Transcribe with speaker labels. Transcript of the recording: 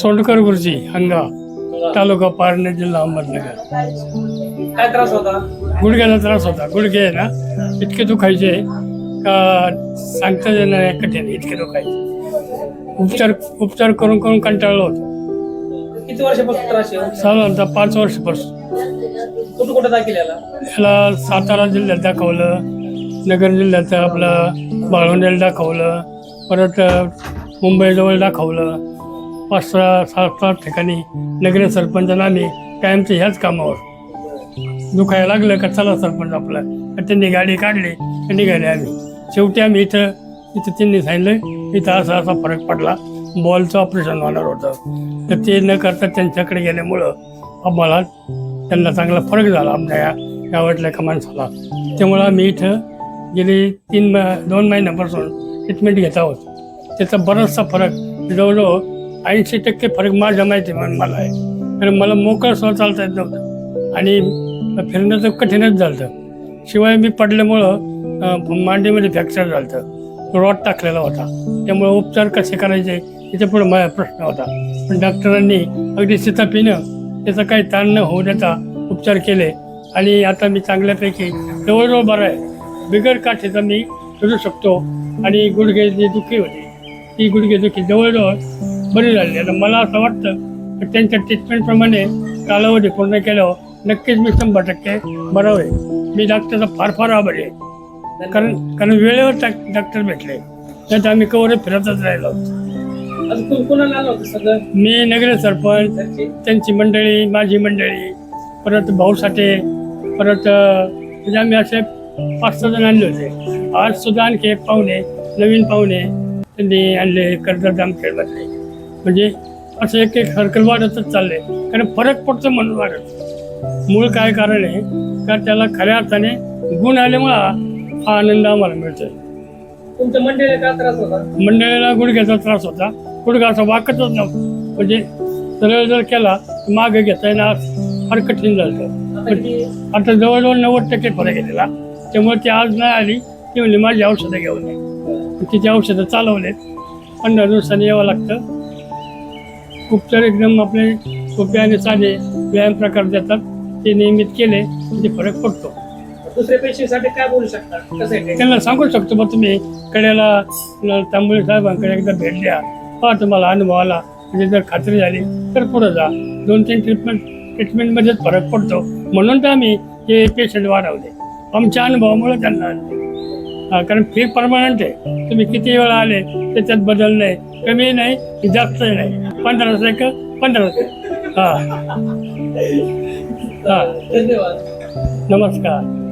Speaker 1: सोंडकर गुरुजी हंगा तालुका पारणे जिल्हा अहमदनगर.
Speaker 2: काय त्रास होता?
Speaker 1: गुडघ्याचा त्रास होता. गुडघे आहे ना इतके दुखायचे का सांगता येणार कठीण इतके दुखायचे. उपचार उपचार करून करून कंटाळलो होतो.
Speaker 2: किती वर्षापासून त्रास आहे?
Speaker 1: साधारणतः पाच वर्षापासून.
Speaker 2: कुठं कुठं दाखल याला?
Speaker 1: याला सातारा जिल्ह्यात दाखवलं नगर जिल्ह्यात आपलं बाळवंडेला दाखवलं परत मुंबईजवळ दाखवलं. पाच सहा सात सात ठिकाणी नगर सरपंचांना आम्ही कायमचे ह्याच कामावर दुखायला लागलं का चला सरपंच आपलं. तर त्यांनी गाडी काढली निघाले आम्ही. शेवटी आम्ही इथं इथं त्यांनी सांगितलं इथं असा असा फरक पडला. बॉलचं ऑपरेशन होणार होतं. तर ते न करता त्यांच्याकडे गेल्यामुळं आम्हाला त्यांना चांगला फरक झाला. आमच्या या गावातल्या का माणसाला. त्यामुळं आम्ही इथं गेले तीन म- दोन महिन्यापासून ट्रीटमेंट घेत आहोत. त्याचा बराचसा फरक जवळजवळ ऐंशी टक्के फरक माझ्या माहिती म्हणून मला आहे. कारण मला मोकळं स्व चालता येत नव्हतं. आणि फिरणं तर कठीणच झालं शिवाय मी पडल्यामुळं मांडीमध्ये फ्रॅक्चर झालं रॉड टाकलेला होता. त्यामुळे उपचार कसे करायचे याच्यापुढे माझा प्रश्न होता. पण डॉक्टरांनी अगदी सीतापीनं त्याचा काही ताण न होऊ देता उपचार केले. आणि आता मी चांगल्यापैकी जवळजवळ बरं आहे. बिगर काठीचा मी फिरू शकतो. आणि गुडघे जी दुखी होती ती गुडघे दुखी जवळजवळ बरी झाली. आता मला असं वाटतं की त्यांच्या ट्रीटमेंटप्रमाणे कालावधी पूर्ण केल्यावर नक्कीच मी शंभर टक्के बरं होईल. मी डॉक्टरचा फार फार आभारी आहे. कारण कारण वेळेवर डॉक- डॉक्टर भेटले. त्यात आम्ही कवर फिरतच राहिलो. मी नगर सरपंच? त्यांची? मंडळी माझी मंडळी परत भाऊसाठे परत अं, म्हणजे आम्ही असे पाच सहा जण आणले होते. आज सुद्धा आणखी एक पाहुणे नवीन पाहुणे त्यांनी आणले कर्जत जामखेडमधले. म्हणजे असं एक एक सर्कल वाढतच चाललंय. कारण फरक पडतो म्हणून वाढत. मूळ काय कारण आहे? का त्याला खऱ्या अर्थाने गुण आल्यामुळं हा आनंद आम्हाला मिळतोय.
Speaker 2: तुमच्या मंडळीला काय त्रास होता?
Speaker 1: मंडळीला गुडघ्याचा त्रास होता. गुडघा असा वाकतच नव्हता. म्हणजे सरळ जर केला तर मागे घेता येणार फार कठीण झालं.
Speaker 2: आता
Speaker 1: जवळजवळ नव्वद टक्के फरक त्याला. त्यामुळे ती आज नाही आली. ती म्हणजे माझी औषधं घेऊन ये. तिची औषधं चालवलेत. पंधरा दिवसांनी यावं लागतं. उपचार एकदम आपले सोपे आणि साधे व्यायाम प्रकार देतात. ते नियमित केले म्हणजे फरक पडतो.
Speaker 2: दुसऱ्या पेशीसाठी काय बोलू शकता? कसं आहे? ते?
Speaker 1: त्यांना सांगू शकतो बा तुम्ही कड्याला तांबोळी साहेबांकडे एकदा भेट द्या. पहा तुम्हाला अनुभव आला म्हणजे जर खात्री झाली तर पुढे जा. दोन तीन ट्रीटमेंट ट्रीटमेंटमध्येच फरक पडतो. म्हणून तर आम्ही हे पेशंट वाढवले. आमच्या अनुभवामुळे त्यांना आणले. हा, कारण फी परमनंट आहे. तुम्ही किती वेळा आले त्याच्यात बदल नाही. कमी नाही की जास्तही नाही. पंधरा सेकंद पंधरा सेकंद हा. हा.
Speaker 2: धन्यवाद.
Speaker 1: नमस्कार.